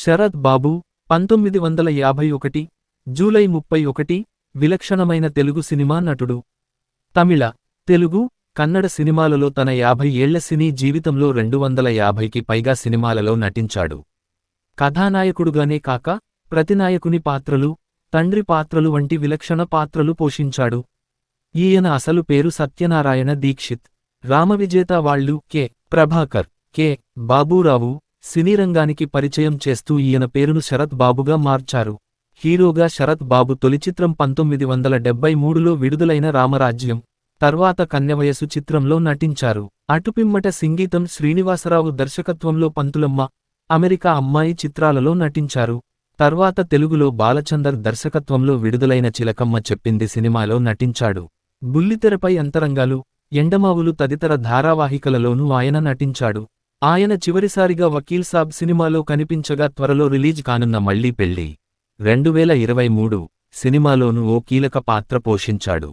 శరత్ బాబు పంతొమ్మిది వందల యాభై ఒకటి జూలై ముప్పై ఒకటి విలక్షణమైన తెలుగు సినిమా నటుడు. తమిళ తెలుగు కన్నడ సినిమాలలో తన యాభై ఏళ్ళ సినీ జీవితంలో రెండు వందల యాభైకి పైగా సినిమాలలో నటించాడు. కథానాయకుడుగానే కాక ప్రతినాయకుని పాత్రలు తండ్రి పాత్రలు వంటి విలక్షణ పాత్రలు పోషించాడు. ఈయన అసలు పేరు సత్యనారాయణ దీక్షిత్ రామవిజేత వాళ్ళు కె. ప్రభాకర్ కె. బాబూరావు సినీ రంగానికి పరిచయం చేస్తూ ఈయన పేరును శరత్ బాబుగా మార్చారు. హీరోగా శరత్ బాబు తొలి చిత్రం పంతొమ్మిది వందల డెబ్బై మూడులో విడుదలైన రామరాజ్యం తర్వాత కన్యవయసు చిత్రంలో నటించారు. అటుపిమ్మట సంగీతం శ్రీనివాసరావు దర్శకత్వంలో పంతులమ్మ అమెరికా అమ్మాయి చిత్రాలలో నటించారు. తర్వాత తెలుగులో బాలచందర్ దర్శకత్వంలో విడుదలైన చిలకమ్మ చెప్పింది సినిమాలో నటించాడు. బుల్లితెరపై అంతరంగాలు ఎండమావులు తదితర ధారావాహికలలోనూ ఆయన నటించాడు. ఆయన చివరిసారిగా వకీల్ సాబ్ సినిమాలో కనిపించగా త్వరలో రిలీజ్ కానున్న మళ్ళీ పెళ్ళి రెండు వేల ఇరవై మూడు సినిమాలోనూ ఓ కీలక పాత్ర పోషించాడు.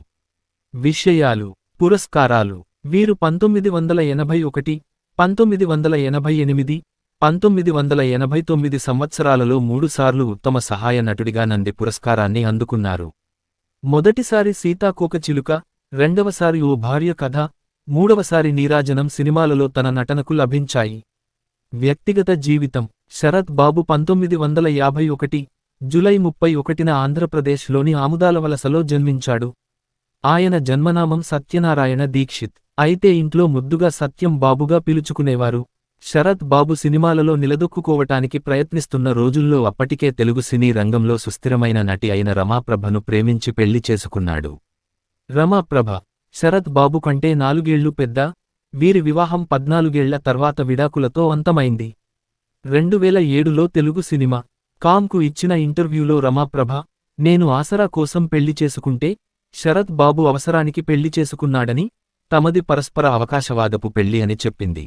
విషయాలు పురస్కారాలు వీరు పంతొమ్మిది వందల ఎనభై ఒకటి పంతొమ్మిది వందల ఎనభై ఎనిమిది పంతొమ్మిది వందల ఎనభై తొమ్మిది సంవత్సరాలలో మూడుసార్లు ఉత్తమ సహాయ నటుడిగా నంది పురస్కారాన్ని అందుకున్నారు. మొదటిసారి సీతాకోకచిలుక రెండవసారి ఓ భార్య కథ మూడవసారి నీరాజనం సినిమాలలో తన నటనకు లభించాయి. వ్యక్తిగత జీవితం. శరత్ బాబు పంతొమ్మిది వందల యాభై ఒకటి జులై ముప్పై ఒకటిన ఆంధ్రప్రదేశ్లోని ఆముదాలవలసలో జన్మించాడు. ఆయన జన్మనామం సత్యనారాయణ దీక్షిత్. అయితే ఇంట్లో ముద్దుగా సత్యం బాబుగా పిలుచుకునేవారు. శరత్ బాబు సినిమాలలో నిలదొక్కుకోవటానికి ప్రయత్నిస్తున్న రోజుల్లో అప్పటికే తెలుగు సినీ రంగంలో సుస్థిరమైన నటి అయిన రమాప్రభను ప్రేమించి పెళ్ళి చేసుకున్నాడు. రమాప్రభ శరత్ బాబు కంటే నాలుగేళ్ళు పెద్ద వీరి వివాహం పద్నాలుగేళ్ళ తర్వాత విడాకులతో అంతమైంది. రెండు వేల ఏడులో తెలుగు సినిమా కామ్కు ఇచ్చిన ఇంటర్వ్యూలో రమాప్రభ నేను ఆసరా కోసం పెళ్ళి చేసుకుంటే శరత్ బాబు అవసరానికి పెళ్ళి చేసుకున్నాడని తమది పరస్పర అవకాశవాదపు పెళ్ళి అని చెప్పింది.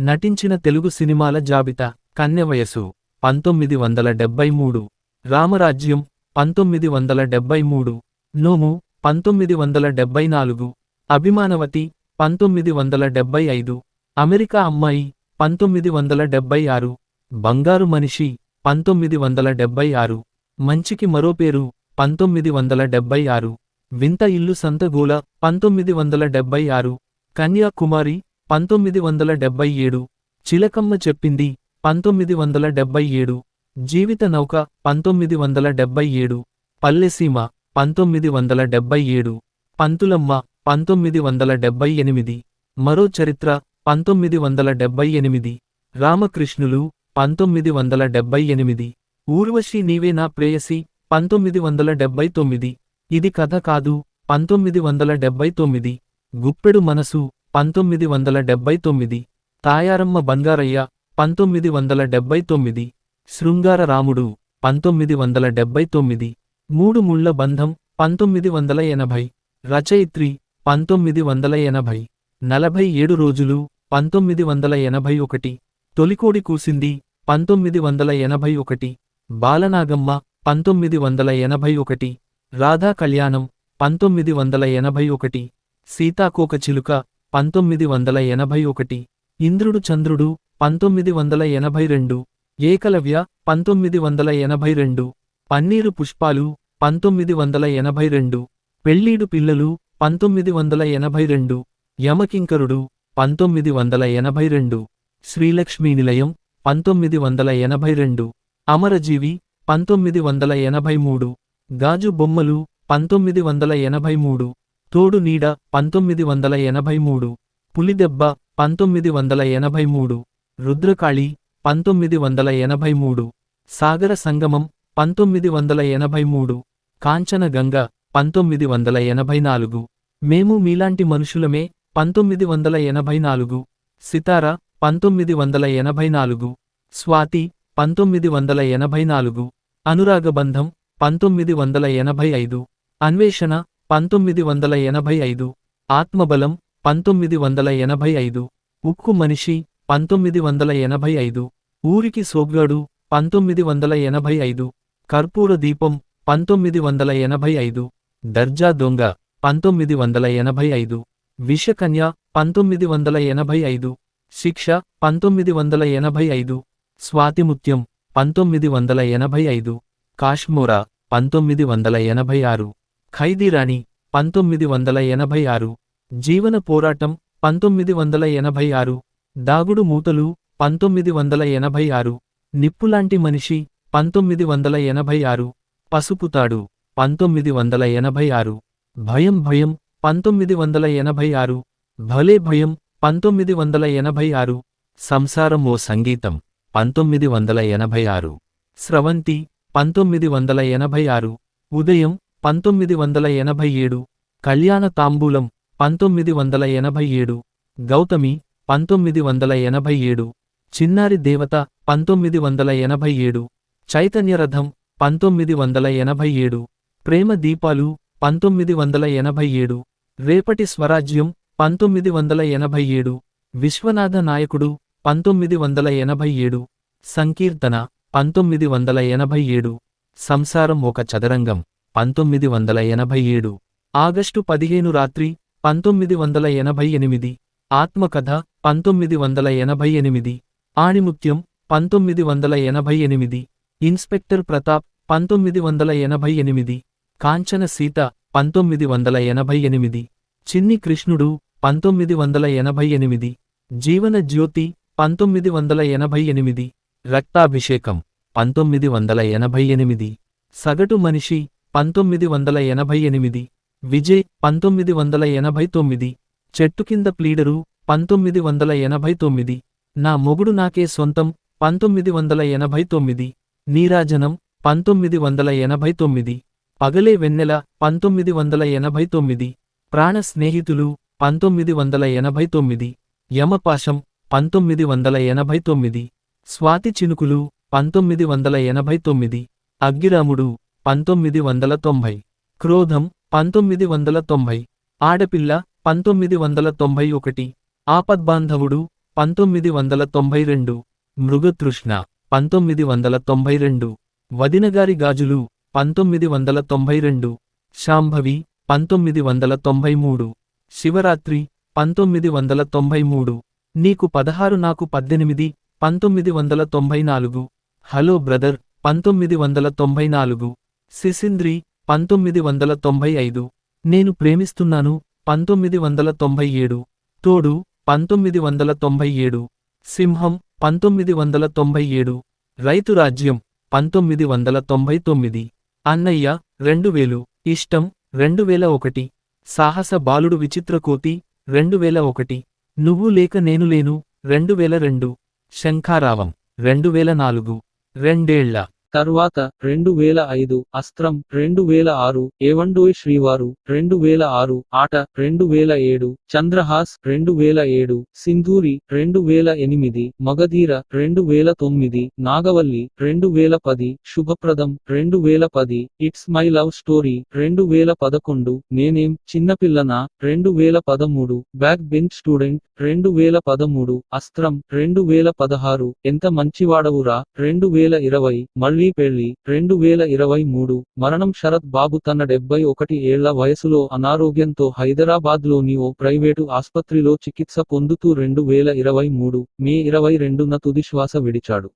నటించిన తెలుగు సినిమాల జాబితా కన్నెవయసు పంతొమ్మిది వందల డెబ్బై మూడు రామరాజ్యం పంతొమ్మిది వందల డెబ్బై మూడు నోము పంతొమ్మిది వందల డెబ్బై నాలుగు అభిమానవతి పంతొమ్మిది వందల డెబ్బై ఐదు అమెరికా అమ్మాయి పంతొమ్మిది వందల డెబ్బై ఆరు బంగారు మనిషి పంతొమ్మిది వందల డెబ్బై ఆరు మంచికి మరో పేరు పంతొమ్మిది వందల డెబ్బై ఆరు వింత ఇల్లు సంతగూల పంతొమ్మిది వందల డెబ్బై ఆరు కన్యాకుమారి పంతొమ్మిది వందల డెబ్బై ఏడు చిలకమ్మ చెప్పింది పంతొమ్మిది వందల డెబ్బై ఏడు జీవిత నౌక పంతొమ్మిది వందల డెబ్బై ఏడు పల్లెసీమ. పంతొమ్మిది వందల డెబ్బై ఏడు పంతులమ్మ పంతొమ్మిది వందల డెబ్బై ఎనిమిది మరో చరిత్ర పంతొమ్మిది వందల డెబ్బై ఎనిమిది రామకృష్ణులు పంతొమ్మిది వందల డెబ్బై ఎనిమిది ఊర్వశి నీవే నా ప్రేయసి పంతొమ్మిది వందల డెబ్బై తొమ్మిది ఇది కథ కాదు పంతొమ్మిది వందల డెబ్బై తొమ్మిది గుప్పెడు మనసు పంతొమ్మిది వందల డెబ్బై తొమ్మిది తాయారమ్మ బంగారయ్య పంతొమ్మిది వందల డెబ్బై తొమ్మిది శృంగార రాముడు పంతొమ్మిది వందల డెబ్బై తొమ్మిది మూడు ముళ్ళ బంధం పంతొమ్మిది వందల ఎనభై. రచయిత్రి పంతొమ్మిది వందల ఎనభై. నలభై ఏడు రోజులు పంతొమ్మిది వందల ఎనభై ఒకటి. తొలికోడి కూసింది పంతొమ్మిది వందల ఎనభై ఒకటి. బాలనాగమ్మ పంతొమ్మిది వందల ఎనభై ఒకటి. రాధా కళ్యాణం పంతొమ్మిది వందల ఎనభై ఒకటి. సీతాకోక చిలుక పంతొమ్మిది వందల ఎనభై ఒకటి. ఇంద్రుడు చంద్రుడు పంతొమ్మిది వందల ఎనభై రెండు. ఏకలవ్య పంతొమ్మిది వందల ఎనభై రెండు. పన్నీరు పుష్పాలు పంతొమ్మిది వందల ఎనభై రెండు పెళ్ళీడు పిల్లలు పంతొమ్మిది వందల ఎనభై రెండు యమకింకరుడు పంతొమ్మిది వందల ఎనభై రెండు శ్రీలక్ష్మీ నిలయం పంతొమ్మిది వందల ఎనభై రెండు అమరజీవి పంతొమ్మిది వందల ఎనభై మూడు గాజు బొమ్మలు పంతొమ్మిది వందల ఎనభై మూడు తోడు నీడ పంతొమ్మిది వందల ఎనభై మూడు పులిదెబ్బ పంతొమ్మిది వందల ఎనభై మూడు రుద్రకాళి పంతొమ్మిది వందల ఎనభై మూడు సాగర సంగమం పంతొమ్మిది వందల ఎనభై మూడు కాంచనగంగ పంతొమ్మిది వందల ఎనభై నాలుగు మేము మీలాంటి మనుషులమే పంతొమ్మిది వందల ఎనభై నాలుగు సితార పంతొమ్మిది వందల ఎనభై నాలుగు స్వాతి పంతొమ్మిది వందల ఎనభై నాలుగు అనురాగబంధం పంతొమ్మిది వందల ఎనభై ఐదు అన్వేషణ పంతొమ్మిది వందల ఎనభై ఐదు ఆత్మబలం పంతొమ్మిది వందల ఎనభై ఐదు ఉక్కు మనిషి పంతొమ్మిది వందల ఎనభై ఐదు ఊరికి సోగ్గాడు పంతొమ్మిది వందల ఎనభై ఐదు కర్పూర దీపం పంతొమ్మిది వందల ఎనభై ఐదు దర్జా దొంగ పంతొమ్మిది వందల ఎనభై ఐదు విషకన్య పంతొమ్మిది వందల ఎనభై ఐదు శిక్ష పంతొమ్మిది వందల ఎనభై ఐదు స్వాతిముత్యం పంతొమ్మిది వందల ఎనభై ఐదు కాశ్మోరా పంతొమ్మిది వందల ఎనభై ఆరు ఖైదీరాణి పంతొమ్మిది వందల ఎనభై ఆరు జీవన పోరాటం పంతొమ్మిది వందల ఎనభై ఆరు దాగుడు మూతలు పంతొమ్మిది వందల ఎనభై ఆరు నిప్పులాంటి మనిషి పంతొమ్మిది వందల ఎనభై ఆరు పసుపుతాడు. పంతొమ్మిది వందల ఎనభై ఆరు. భయం భయం. పంతొమ్మిది వందల ఎనభై ఆరు. భలే భయం. పంతొమ్మిది వందల ఎనభై ఆరు. సంసారం ఓ సంగీతం. పంతొమ్మిది వందల ఎనభై ఆరు. స్రవంతి. పంతొమ్మిది వందల ఎనభై ఆరు. ఉదయం. పంతొమ్మిది వందల ఎనభై ఏడు. కళ్యాణ తాంబూలం. పంతొమ్మిది వందల ఎనభై ఏడు. గౌతమి. పంతొమ్మిది వందల ఎనభై ఏడు. చిన్నారి దేవత. పంతొమ్మిది వందల ఎనభై ఏడు. చైతన్యరథం పంతొమ్మిది వందల ఎనభై ఏడు. ప్రేమ దీపాలు పంతొమ్మిది వందల ఎనభై ఏడు. రేపటి స్వరాజ్యం పంతొమ్మిది వందల ఎనభై ఏడు. విశ్వనాథ నాయకుడు పంతొమ్మిది వందల ఎనభై ఏడు. సంకీర్తన పంతొమ్మిది వందల ఎనభై ఏడు. సంసారం ఒక చదరంగం పంతొమ్మిది వందల ఎనభై ఏడు. ఆగస్టు పదిహేను రాత్రి పంతొమ్మిది వందల ఎనభై ఎనిమిది. ఆత్మకథ పంతొమ్మిది వందల ఎనభై ఎనిమిది. ఆణిముత్యం పంతొమ్మిది వందల ఎనభై ఎనిమిది. ఇన్స్పెక్టర్ ప్రతాప్ పంతొమ్మిది వందల ఎనభై ఎనిమిది. కాంచన సీత పంతొమ్మిది వందల ఎనభై ఎనిమిది. చిన్ని కృష్ణుడు పంతొమ్మిది వందల ఎనభై ఎనిమిది. జీవన జ్యోతి పంతొమ్మిది వందల ఎనభై ఎనిమిది. రక్తాభిషేకం పంతొమ్మిది వందల ఎనభై ఎనిమిది. సగటు మనిషి పంతొమ్మిది వందల ఎనభై ఎనిమిది. విజయ్ పంతొమ్మిది వందల ఎనభై తొమ్మిది. చెట్టు కింద ప్లీడరు పంతొమ్మిది వందల ఎనభై తొమ్మిది. నా మొగుడు నాకే సొంతం పంతొమ్మిది వందల ఎనభై తొమ్మిది. నీరాజనం పంతొమ్మిది వందల ఎనభై తొమ్మిది పగలే వెన్నెల పంతొమ్మిది వందల ఎనభై తొమ్మిది ప్రాణ స్నేహితులు పంతొమ్మిది వందల ఎనభై తొమ్మిది యమపాశం పంతొమ్మిది వందల ఎనభై తొమ్మిది స్వాతి చినుకులు పంతొమ్మిది వందల ఎనభై తొమ్మిది అగ్గిరాముడు పంతొమ్మిది వందల తొంభై క్రోధం పంతొమ్మిది వందల తొంభై ఆడపిల్ల పంతొమ్మిది వందల తొంభై ఒకటి ఆపద్బాంధవుడు పంతొమ్మిది వందల తొంభై రెండు మృగతృష్ణ పంతొమ్మిది వందల తొంభై రెండు వదినగారి గాజులు పంతొమ్మిది వందల తొంభై రెండు శాంభవి పంతొమ్మిది వందల తొంభై మూడు శివరాత్రి పంతొమ్మిది వందల తొంభై మూడు నీకు పదహారు నాకు పద్దెనిమిది పంతొమ్మిది వందల తొంభై నాలుగు హలో బ్రదర్ పంతొమ్మిది వందల తొంభై నాలుగు సిసింద్రి పంతొమ్మిది వందల తొంభై ఐదు నేను ప్రేమిస్తున్నాను పంతొమ్మిది వందల తొంభై ఏడు తోడు పంతొమ్మిది వందల తొంభై ఏడు సింహం పంతొమ్మిది వందల తొంభై ఏడు రైతు రాజ్యం పంతొమ్మిది వందల తొంభై తొమ్మిది. అన్నయ్య రెండు వేలు. ఇష్టం రెండు వేల ఒకటి. సాహస బాలుడు విచిత్రకోతి రెండు వేల ఒకటి. నువ్వు లేక నేను లేను రెండు వేల రెండు. శంఖారావం రెండు వేల నాలుగు. రెండేళ్ళ తర్వాత రెండు వేల ఐదు అస్త్రం రెండు వేల ఆరు ఏవండోయ్ శ్రీవారు రెండు వేల ఆరు ఆట రెండు వేల ఏడు చంద్రహాస్ రెండు వేల ఏడు సింధూరి రెండు వేల ఎనిమిది మగధీర రెండు వేల తొమ్మిది నాగవల్లి రెండు వేల పది శుభప్రదం రెండు వేల పది ఇట్స్ మై లవ్ స్టోరీ రెండు వేల పదకొండు నేనేం చిన్నపిల్లనా రెండు వేల పదమూడు బ్యాక్ బెంచ్ స్టూడెంట్ రెండు వేల పదమూడు అస్త్రం రెండు వేల పదహారు ఎంత మంచివాడవురా రెండు వేల ఇరవై మళ్ళీ పెళ్ళి రెండు వేల ఇరవై మూడు మరణం శరత్ బాబు తన డెబ్బై ఒకటి ఏళ్ళ వయసులో అనారోగ్యంతో హైదరాబాద్లోని ఓ ప్రైవేటు ఆస్పత్రిలో చికిత్స పొందుతూ రెండు వేల ఇరవై మూడు మే ఇరవై రెండున తుదిశ్వాస విడిచాడు.